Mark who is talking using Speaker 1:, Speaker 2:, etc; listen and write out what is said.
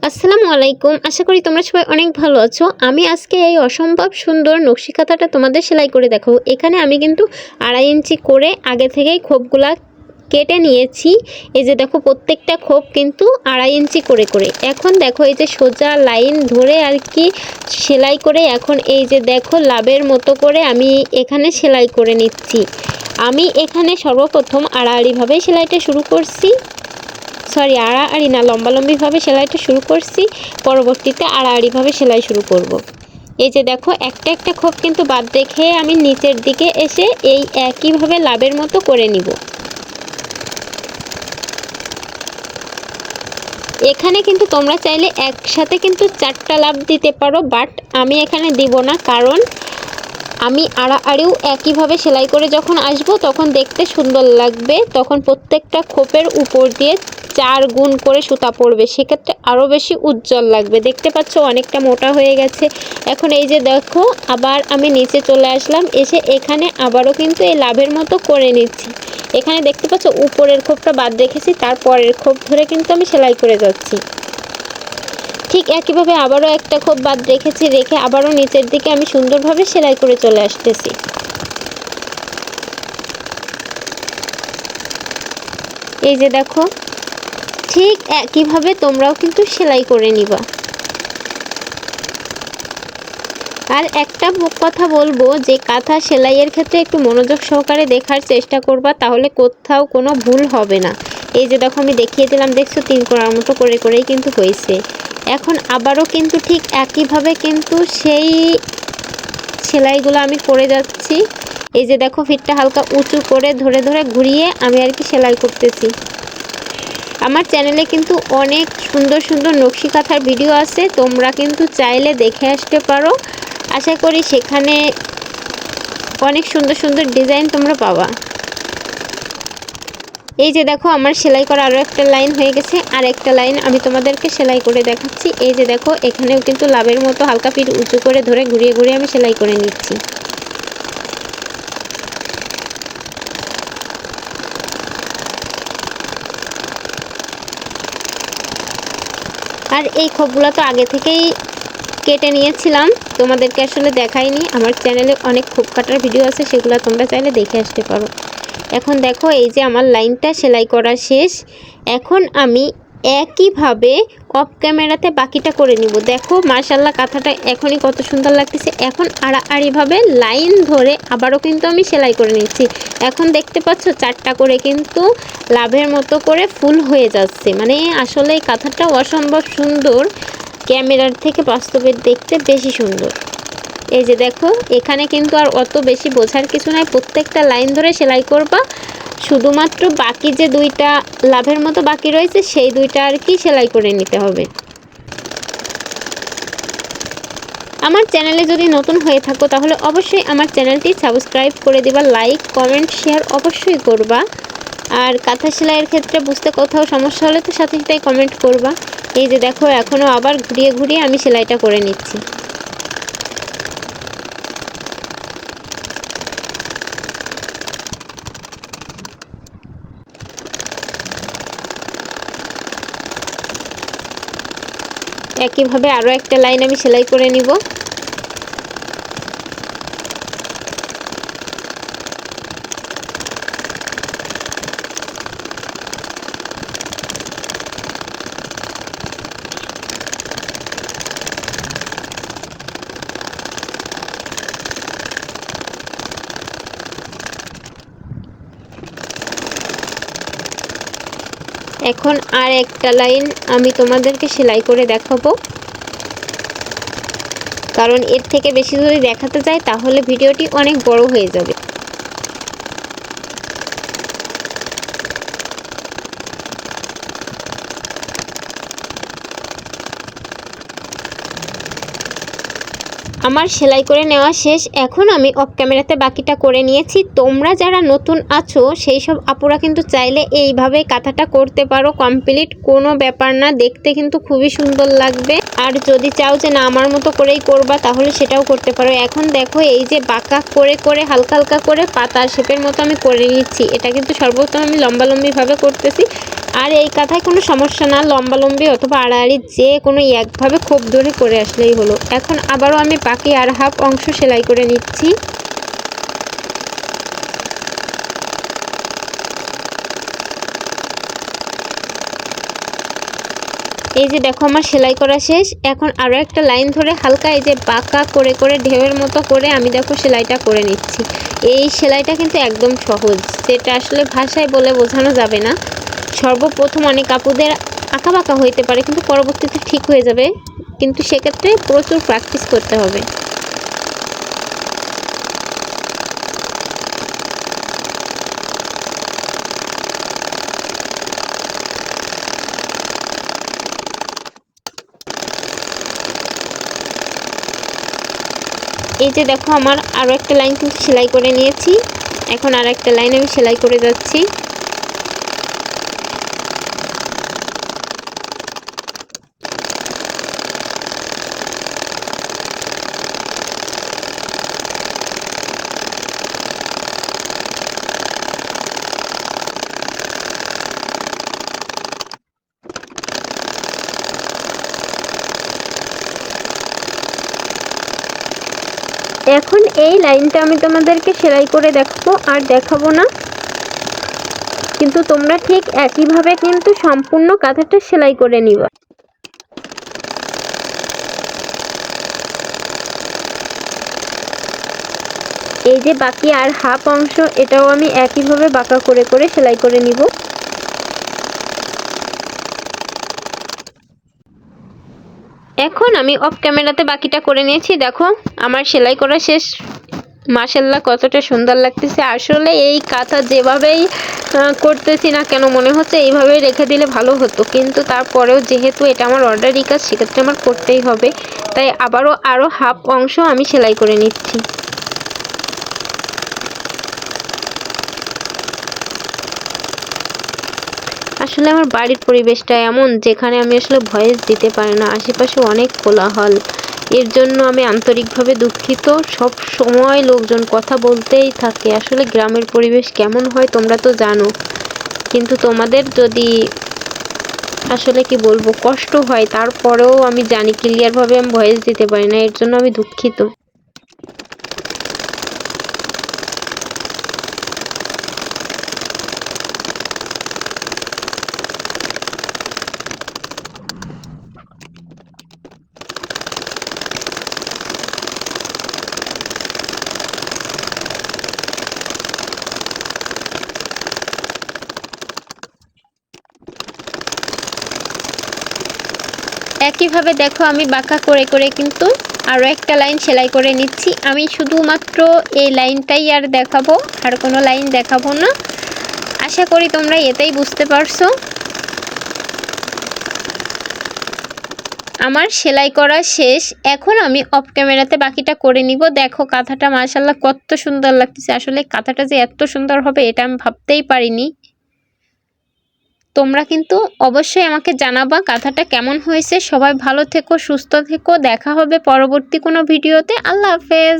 Speaker 1: আসসালামু আলাইকুম। আশা করি তোমরা সবাই অনেক ভালো আছো। আমি আজকে এই অসম্ভব সুন্দর নকশি কাঁথাটা তোমাদের সেলাই করে দেখাবো এখানে আমি কিন্তু আড়াই ইঞ্চি করে আগে থেকেই খোপগুলা কেটে নিয়েছি। এই যে দেখো, প্রত্যেকটা খোপ কিন্তু আড়াই ইঞ্চি করে করে। এখন দেখো, এই যে সোজা লাইন ধরে আর কি সেলাই করে এখন এই যে দেখো, লাভের মতো করে আমি এখানে সেলাই করে নিচ্ছি। আমি এখানে সর্বপ্রথম আড়াআড়িভাবে সেলাইটা শুরু করছি। সরি আড়াআড়ি না, লম্বালম্বিভাবে সেলাইটা শুরু করছি, পরবর্তীতে আড়াআড়িভাবে সেলাই শুরু করব। এই যে দেখো, একটা একটা খোপ কিন্তু বাদ রেখে আমি নিচের দিকে এসে এই একইভাবে লাভের মতো করে নিব এখানে কিন্তু তোমরা চাইলে একসাথে কিন্তু চারটা লাভ দিতে পারো, বাট আমি এখানে দিব না, কারণ আমি আড়াআড়িও একইভাবে সেলাই করে যখন আসব, তখন দেখতে সুন্দর লাগবে। তখন প্রত্যেকটা খোপের উপর দিয়ে চার গুণ করে সুতা পড়বে। সেক্ষেত্রে আরও বেশি উজ্জ্বল লাগবে। দেখতে পাচ্ছ অনেকটা মোটা হয়ে গেছে। এখন এই যে দেখো, আবার আমি নিচে চলে আসলাম। এসে এখানে আবারও কিন্তু এই লাভের মতো করে নিচ্ছি। এখানে দেখতে পাচ্ছ, উপরের খোপটা বাদ রেখেছি তারপরের খোপ ধরে কিন্তু আমি সেলাই করে যাচ্ছি। ঠিক একইভাবে আবারও একটা খোপ বাদ রেখেছি, রেখে আবারও নিচের দিকে আমি সুন্দরভাবে সেলাই করে চলে আসতেছি। এই যে দেখো, ঠিক একইভাবে তোমরাও কিন্তু সেলাই করে নিবা। আর একটা কথা বলব, যে কাঁথা সেলাইয়ের ক্ষেত্রে একটু মনোযোগ সহকারে দেখার চেষ্টা করবা, তাহলে কোথাও কোনো ভুল হবে না। এই যে দেখো আমি দেখিয়ে দিলাম, দেখছ? তিন করার মতো করে করেই কিন্তু হয়েছে। এখন আবারও কিন্তু ঠিক একইভাবে কিন্তু সেই সেলাইগুলো আমি করে যাচ্ছি। এই যে দেখো, ফিটটা হালকা উঁচু করে ধরে ধরে ঘুরিয়ে আমি আর কি সেলাই করতেছি। আমার চ্যানেলে কিন্তু অনেক সুন্দর সুন্দর নকশি কাঁথার ভিডিও আছে, তোমরা কিন্তু চাইলে দেখে আসতে পারো। আশা করি সেখানে অনেক সুন্দর সুন্দর ডিজাইন তোমরা পাবা। এই যে দেখো, আমার সেলাই করা আরও একটা লাইন হয়ে গেছে। আর একটা লাইন আমি তোমাদেরকে সেলাই করে দেখাচ্ছি। এই যে দেখো, এখানেও কিন্তু লাভের মতো হালকা পিঠ উঁচু করে ধরে ঘুরিয়ে ঘুরিয়ে আমি সেলাই করে নিচ্ছি। আর এই খোপগুলো তো আগে থেকেই কেটে নিয়েছিলাম। তোমাদেরকে আসলে দেখাইনি। আমার চ্যানেলে অনেক খোপ কাটার ভিডিও আছে, সেগুলো তোমরা চাইলে দেখে আসতে পারো। এখন দেখো এই যে আমার লাইনটা সেলাই করা শেষ। এখন আমি একইভাবে অফ ক্যামেরাতে বাকিটা করে নিব। দেখো মার্শাল্লাহ কাঁথাটা এখনই কত সুন্দর লাগতেছে। এখন আড়াআড়িভাবে লাইন ধরে আবারও কিন্তু আমি সেলাই করে নিচ্ছি। এখন দেখতে পাচ্ছ চারটা করে কিন্তু লাভের মতো করে ফুল হয়ে যাচ্ছে। মানে আসলে এই কাঁথাটা অসম্ভব সুন্দর। ক্যামেরার থেকে বাস্তবের দেখতে বেশি সুন্দর। এই যে দেখো, এখানে কিন্তু আর অত বেশি বোঝার কিছু নাই। প্রত্যেকটা লাইন ধরে সেলাই করবা। শুধুমাত্র বাকি যে দুইটা লাভের মতো বাকি রয়েছে, সেই দুইটা আর কি সেলাই করে নিতে হবে। আমার চ্যানেলে যদি নতুন হয়ে থাকো, তাহলে অবশ্যই আমার চ্যানেলটি সাবস্ক্রাইব করে দিবা, লাইক, কমেন্ট, শেয়ার অবশ্যই করবা। আর কাঁথা সেলাইয়ের ক্ষেত্রে বুঝতে কোথাও সমস্যা হলে তো সাথে সাথে কমেন্ট করবা। এই যে দেখো এখনও আবার ঘুরিয়ে ঘুরিয়ে আমি সেলাইটা করে নিচ্ছি। একইভাবে আরও একটা লাইন আমি সেলাই করে নিব। এখন আর একটা লাইন আমি তোমাদেরকে সেলাই করে দেখাবো। কারণ এর থেকে বেশি যদি দেখাতে যায় তাহলে ভিডিওটি অনেক বড় হয়ে যাবে। আমার সেলাই করে নেওয়া শেষ। এখন আমি অফ ক্যামেরাতে বাকিটা করে নিয়েছি। তোমরা যারা নতুন আছো, সেই সব আপুরা কিন্তু চাইলে এইভাবে কাঁথাটা করতে পারো। কমপ্লিট কোনো ব্যাপার না। দেখতে কিন্তু খুবই সুন্দর লাগবে। আর যদি চাও যে না, আমার মতো করেই করবা, তাহলে সেটাও করতে পারো। এখন দেখো, এই যে বাঁকা করে করে, হালকা হালকা করে পাতার শেপের মতো আমি করে নিচ্ছি। এটা কিন্তু সর্বপ্রথম আমি লম্বালম্বিভাবে করতেছি। আর এই কাঁথায় কোনো সমস্যা না। লম্বালম্বি অথবা আড়াআড়ি যে কোনো একভাবে খোপ ধরে করে আসলেই হলো। এখন আবারও আমি বাকি আর হাফ অংশ সেলাই করে নিচ্ছি। এই যে দেখো আমার সেলাই করা শেষ। এখন আরও একটা লাইন ধরে হালকা এই যে বাঁকা করে করে ঢেউয়ের মতো করে আমি দেখো সেলাইটা করে নিচ্ছি। এই সেলাইটা কিন্তু একদম সহজ। যেটা আসলে ভাষায় বলে বোঝানো যাবে না। সর্বপ্রথম অনেক কাপুদের আঁকা বাঁকা হইতে পারে, কিন্তু পরবর্তীতে ঠিক হয়ে যাবে। কিন্তু সেক্ষেত্রে প্রচুর প্র্যাকটিস করতে হবে। এই যে দেখো, আমার আরও একটা লাইন কিন্তু সেলাই করে নিয়েছি। এখন আর একটা লাইন আমি সেলাই করে যাচ্ছি। এখন এই লাইনটা আমি তোমাদেরকে সেলাই করে দেখাবো আর দেখাবো না। কিন্তু তোমরা ঠিক একইভাবে কিন্তু সম্পূর্ণ কাঁথাটা সেলাই করে নিবা। এই যে বাকি আর হাফ অংশ, এটাও আমি একইভাবে বাঁকা করে করে সেলাই করে নিব। এখন আমি অফ ক্যামেরাতে বাকিটা করে নিয়েছি। দেখো, আমার সেলাই করা শেষ। মাসাল্লাহ কতটা সুন্দর লাগতেছে। আসলে এই কাঁথা যেভাবেই করতেছি না কেন, মনে হচ্ছে এইভাবেই রেখে দিলে ভালো হতো। কিন্তু তারপরেও যেহেতু এটা আমার অর্ডারই কাজ, সেক্ষেত্রে আমার করতেই হবে। তাই আবারও আরও হাফ অংশ আমি সেলাই করে নিচ্ছি। আসলে আমার বাড়ির পরিবেশটা এমন যেখানে আমি আসলে ভয়েস দিতে পারি না। আশেপাশে অনেক কোলাহল। এর জন্য আমি আন্তরিকভাবে দুঃখিত। সব সময় লোকজন কথা বলতেই থাকে, আসলে গ্রামের পরিবেশ কেমন হয় তোমরা তো জানো। কিন্তু তোমাদের যদি আসলে কি বলব, কষ্ট হয়, তারপরেও আমি জানি ক্লিয়ারভাবে আমি ভয়েস দিতে পারি না, এর জন্য আমি দুঃখিত। একইভাবে দেখো আমি বাঁকা করে করে কিন্তু আরও একটা লাইন সেলাই করে নিচ্ছি। আমি শুধুমাত্র এই লাইনটাই আর দেখাবো, আর কোনো লাইন দেখাবো না। আশা করি তোমরা এতেই বুঝতে পারছ। আমার সেলাই করা শেষ। এখন আমি অফ ক্যামেরাতে বাকিটা করে নিব। দেখো কাঁথাটা মাশাল্লাহ কত সুন্দর লাগতেছে। আসলে কাঁথাটা যে এত সুন্দর হবে, এটা আমি ভাবতেই পারিনি। তোমরা কিন্তু অবশ্যই আমাকে জানাবা কাঁথাটা কেমন হয়েছে। সবাই ভালো থেকো, সুস্থ থেকো। দেখা হবে পরবর্তী কোনো ভিডিওতে। আল্লাহ হাফেজ।